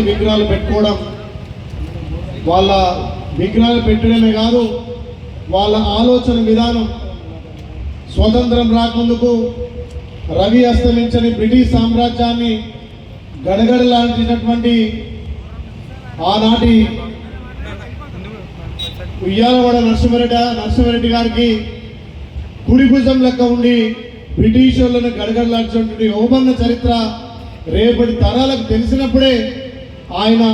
విగ్రహాలు పెట్టుకోవడం వాళ్ళ విగ్రహాలు పెట్టడమే కాదు వాళ్ళ ఆలోచన విధానం స్వతంత్రం రాకముందుకు రవి అస్తమించని బ్రిటిష్ సామ్రాజ్యాన్ని గడగడలాంటినటువంటి ఆనాటి ఉయ్యాలవాడ నరసింహారెడ్డి నరసింహారెడ్డి గారికి కుడి భుజం లెక్క ఉండి బ్రిటిష్ వాళ్ళను గడగడలాంటినటువంటి ఓబన్న చరిత్ర రేపటి తరాలకు తెలిసినప్పుడే ఆయన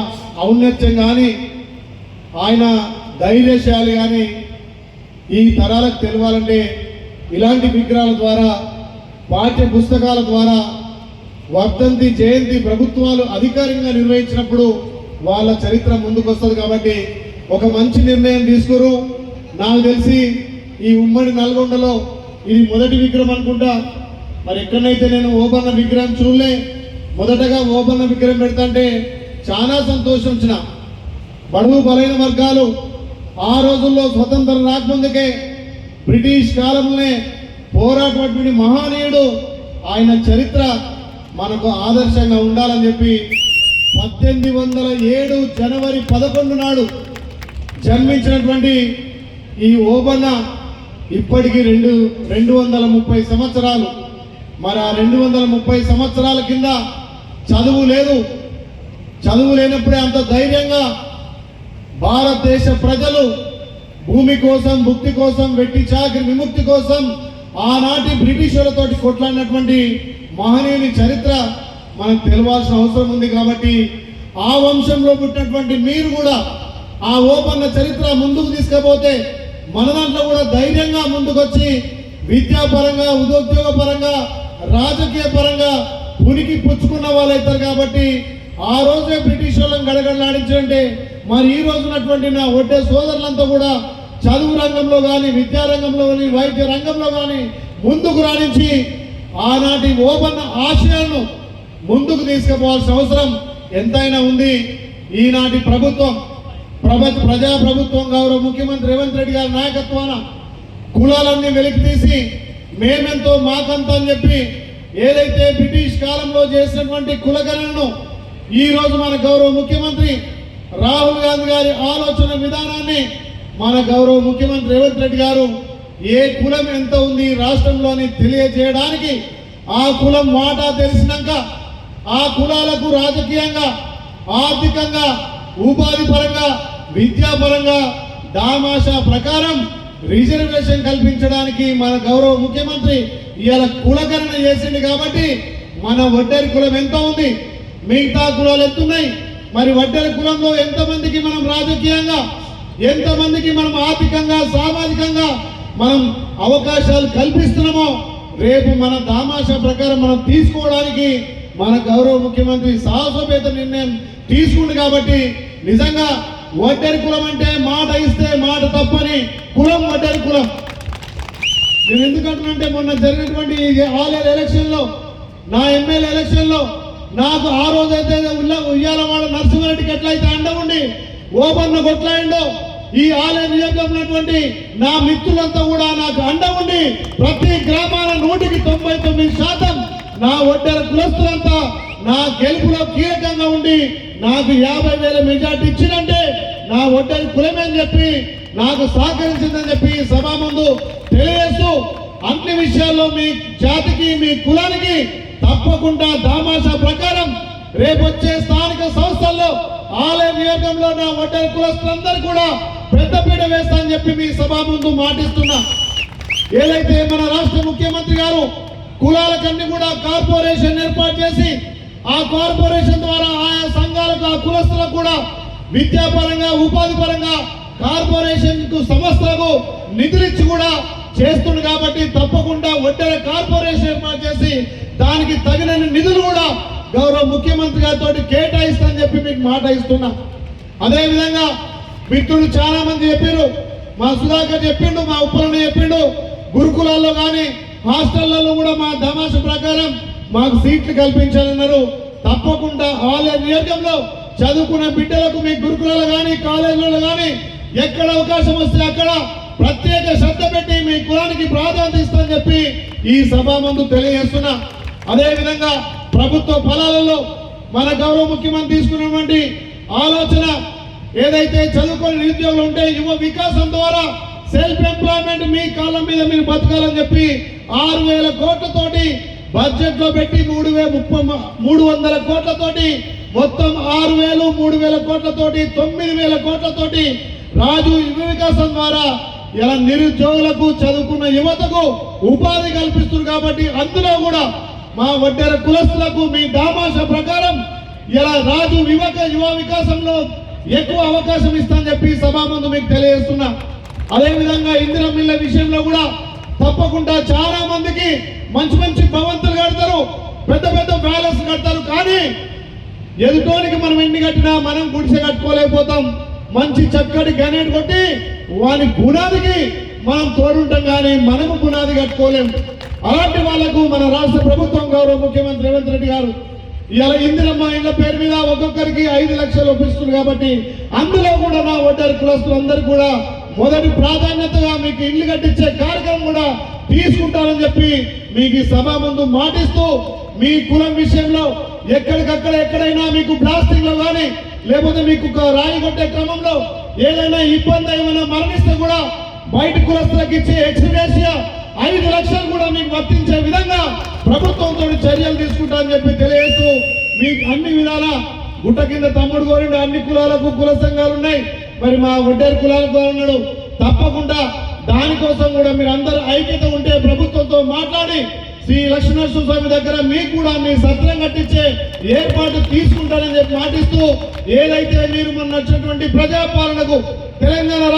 ఔన్నత్యం కానీ ఆయన ధైర్యశాలి కానీ ఈ తరాలకు తెలవాలంటే ఇలాంటి విగ్రహాల ద్వారా పాఠ్య పుస్తకాల ద్వారా వర్ధంతి జయంతి ప్రభుత్వాలు అధికారికంగా నిర్వహించినప్పుడు వాళ్ళ చరిత్ర ముందుకు వస్తుంది కాబట్టి ఒక మంచి నిర్ణయం తీసుకురు. నాకు తెలిసి ఈ ఉమ్మడి నల్గొండలో ఇది మొదటి విగ్రహం అనుకుంటా. మరి ఎక్కడైతే నేను ఓబన్న విగ్రహం చూడలే మొదటగా ఓపెన్ విగ్రహం పెడతంటే చాలా సంతోషం వచ్చిన. బడుగు బలైన వర్గాలు ఆ రోజుల్లో స్వతంత్రం రాకముందుకే బ్రిటిష్ కాలంలోనే పోరాటటువంటి మహానీయుడు ఆయన చరిత్ర మనకు ఆదర్శంగా ఉండాలని చెప్పి పద్దెనిమిది వందల ఏడు జనవరి పదకొండు నాడు జన్మించినటువంటి ఈ ఓబన్న ఇప్పటికి రెండు రెండు వందల ముప్పై సంవత్సరాలు. మరి ఆ రెండు వందల ముప్పై సంవత్సరాల కింద చదువు లేదు. చదువు లేనప్పుడే అంత ధైర్యంగా భారతదేశ ప్రజలు భూమి కోసం భుక్తి కోసం వెట్టి చాకరి విముక్తి కోసం ఆనాటి బ్రిటిషులతోటి కొట్లాడినటువంటి మహనీయుని చరిత్ర మనకు తెలవాల్సిన అవసరం ఉంది కాబట్టి ఆ వంశంలో పుట్టినటువంటి మీరు కూడా ఆ ఓపన్న చరిత్ర ముందుకు తీసుకపోతే మన దాంట్లో కూడా ధైర్యంగా ముందుకొచ్చి విద్యాపరంగా ఉద్యోగ పరంగా రాజకీయ పరంగా ఉనికి పుచ్చుకున్న వాళ్ళు అవుతారు కాబట్టి ఆ రోజే బ్రిటిష్ వాళ్ళని గడగడలాడించంటే మరి ఈ రోజునటువంటి నా ఒడ్డే సోదరులంతా కూడా చదువు రంగంలో కానీ విద్యారంగంలో కానీ వైద్య రంగంలో కానీ ముందుకు రాణించి ఆనాటి ఓపెన్ ఆశయాలను ముందుకు తీసుకుపోవాల్సిన అవసరం ఎంతైనా ఉంది. ఈనాటి ప్రభుత్వం ప్రభ ప్రజా ప్రభుత్వం గౌరవ ముఖ్యమంత్రి రేవంత్ రెడ్డి గారి నాయకత్వాన కులాలన్నీ వెలికి తీసి మేమెంతో మాకంత అని చెప్పి ఏదైతే బ్రిటిష్ కాలంలో చేసినటువంటి కులగణను ఈరోజు మన గౌరవ ముఖ్యమంత్రి రాహుల్ గాంధీ గారి ఆలోచన విధానాన్ని మన గౌరవ ముఖ్యమంత్రి రేవంత్ రెడ్డి గారు ఏ కులం ఎంత ఉంది రాష్ట్రంలోని తెలియజేయడానికి ఆ కులం వాటా తెలిసినాక ఆ కులాలకు రాజకీయంగా ఆర్థికంగా ఉపాధి పరంగా విద్యాపరంగా దామాషా ప్రకారం రిజర్వేషన్ కల్పించడానికి మన గౌరవ ముఖ్యమంత్రి ఇవాళ కులకరణ చేసింది కాబట్టి మన వడ్డరి కులం ఎంత ఉంది? మిగతా కులాలు ఎంత ఉన్నాయి మరి వడ్డరి కులంలో ఎంతమందికి మనం రాజకీయంగా ఎంతమందికి మనం ఆర్థికంగా సామాజికంగా మనం అవకాశాలు కల్పిస్తున్నామో రేపు మన దామాష ప్రకారం మనం తీసుకోవడానికి మన గౌరవ ముఖ్యమంత్రి సాహసోపేత నిర్ణయం తీసుకుంది కాబట్టి నిజంగా ఒంటరి కులం అంటే మాట ఇస్తే మాట తప్పని కులం ఒంటరి కులం. నేను ఎందుకంటున్నంటే మొన్న జరిగినటువంటి ఈ ఎలక్షన్లో నా ఎమ్మెల్యే ఎలక్షన్లో నాకు ఆ రోజైతే ఉల్ల ఉయ్యాలవాడ నరసింహారెడ్డికి ఎట్లయితే అండ ఉండి ఓపన్న కొట్లాయిండో ఈ ఆలయ నియోజకమైనటువంటి నా మిత్రులంతా కూడా నాకు అండ ఉండి ప్రతి గ్రామాల నూటికి తొంభై తొమ్మిది శాతం నా ఒడ్డర కులస్తులంతా నా గెలుపులో కీలకంగా ఉండి నాకు యాభై వేల మెజార్టీ ఇచ్చిందంటే నా ఒడ్డని కులమే అని చెప్పి నాకు సహకరించిందని చెప్పి సభా ముందు తెలియజేస్తూ అన్ని విషయాల్లో మీ జాతికి మీ కులానికి తప్పకుండా దామాషా ప్రకారం రేపు వచ్చే స్థానిక సంస్థల్లో ఆలయ నియోగంలో నా ఒడ్డని కులస్తులందరూ కూడా పెద్దపీట వేస్తానని చెప్పి మీ సభా ముందు మాటిస్తున్నా. ఏదైతే మన రాష్ట్ర ముఖ్యమంత్రి గారు కులాలకన్నీ కూడా కార్పొరేషన్ ఏర్పాటు చేసి ఆ కార్పొరేషన్ ద్వారా ఆయా సంఘాలకు ఆ కులస్తులకు కూడా విద్యాపరంగా ఉపాధి పరంగా కార్పొరేషన్కు సంస్థలకు నిధులిచ్చి కూడా చేస్తుంది కాబట్టి తప్పకుండా ఒడ్డెర కార్పొరేషన్ ఏర్పాటు చేసి దానికి తగిన నిధులు కూడా గౌరవ ముఖ్యమంత్రి గారితో కేటాయిస్తానని చెప్పి మీకు మాట ఇస్తున్నా. అదే విధంగా మిత్రులు చాలా మంది చెప్పారు మా సుధాకర్ చెప్పిండు మా ఉప్పలను చెప్పిండు గురుకులాల్లో కానీ హాస్టళ్ళలో కూడా మా దమాష ప్రకారం మాకు సీట్లు కల్పించాలన్నారు. తప్పకుండా ఆలయ నియోజకంలో చదువుకున్న బిడ్డలకు మీ గురుకులలో కానీ కాలేజీలలో కానీ ఎక్కడ అవకాశం వస్తే అక్కడ ప్రత్యేక శ్రద్ధ పెట్టి మీ కులానికి ప్రాధాన్యత ఇస్తామని చెప్పి ఈ సభ ముందు తెలియజేస్తున్నా. అదే విధంగా ప్రభుత్వ ఫలాలలో మన గౌరవ ముఖ్యమంత్రి తీసుకున్నటువంటి ఆలోచన ఏదైతే చదువుకొని నిరుద్యోగులు ఉంటే యువ వికాసం ద్వారా సెల్ఫ్ ఎంప్లాయ్మెంట్ మీ కాలం మీద మీరు బతకాలని చెప్పి ఆరు వేల కోట్లతోటి బడ్జెట్లో పెట్టి మూడు వే ముప్పై మూడు వందల కోట్లతోటి మొత్తం ఆరు వేలు మూడు వేల కోట్లతోటి తొమ్మిది వేల కోట్లతోటి రాజు యువ వికాసం ద్వారా ఇలా నిరుద్యోగులకు చదువుకున్న యువతకు ఉపాధి కల్పిస్తుంది కాబట్టి అందులో కూడా మా వడ్డెర కులస్తులకు మీ దామాష ప్రకారం ఇలా రాజు యువక యువ వికాసంలో ఎక్కువ అవకాశం ఇస్తానని చెప్పి సభామందు మీకు తెలియజేస్తున్నా. అదే విధంగా ఇందిరా మిల్ల విషయంలో కూడా తప్పకుండా చాలా మందికి మంచి మంచి భవంతులు కడతారు. పెద్ద పెద్ద ప్యాలెస్ కడతారు. కానీ ఎదుటోనికి మనం ఎన్ని కట్టినా మనం గుడిసె కట్టుకోలేకపోతాం. మంచి చక్కటి గనేట్ కొట్టి వాని పునాదికి మనం తోడుంటాం కానీ మనము పునాది కట్టుకోలేం. అలాంటి వాళ్ళకు మన రాష్ట్ర ప్రభుత్వం గౌరవ ముఖ్యమంత్రి రేవంత్ రెడ్డి గారు ఇలా ఇందిరమ్మ ఇళ్ళ పేరు మీద ఒక్కొక్కరికి ఐదు లక్షలు ఒప్పిస్తుంది కాబట్టి అందులో కూడా నా ఒడ్డారు కులస్తులందరూ కూడా మొదటి ప్రాధాన్యతగా మీకు ఇల్లు కట్టించే కార్యక్రమం కూడా తీసుకుంటారని చెప్పి మీకు ఈ సభ ముందు మాటిస్తూ మీ కులం విషయంలో ఎక్కడికక్కడ ఎక్కడైనా మీకు బ్లాస్టింగ్లో కానీ లేకపోతే మీకు ఒక రాయి కొట్టే క్రమంలో ఏదైనా ఇబ్బంది ఏమైనా మరణిస్తే కూడా బయట కులస్తులకు ఇచ్చే ఎక్స్గ్రేషియా ఐదు లక్షలు కూడా మీకు వర్తించే విధంగా ప్రభుత్వంతో చర్యలు తీసుకుంటారని చెప్పి తెలియజేస్తూ మీకు అన్ని విధాల గుట్ట కింద తమ్ముడు కోరిండు అన్ని కులాలకు కుల సంఘాలు ఉన్నాయి. మరి మా ఒడ్డేరు కులాలకు ఉన్నాడు తప్పకుండా దానికోసం కూడా మీరు అందరూ ఐక్యత ఉంటే ప్రభుత్వంతో మాట్లాడి శ్రీ లక్ష్మీనరసింహ స్వామి దగ్గర మీకు కూడా మీ సత్రం కట్టించే ఏర్పాటు తీసుకుంటారని చెప్పి మాటిస్తూ ఏదైతే మీరు మొన్న వచ్చినటువంటి ప్రజాపాలనకు తెలంగాణ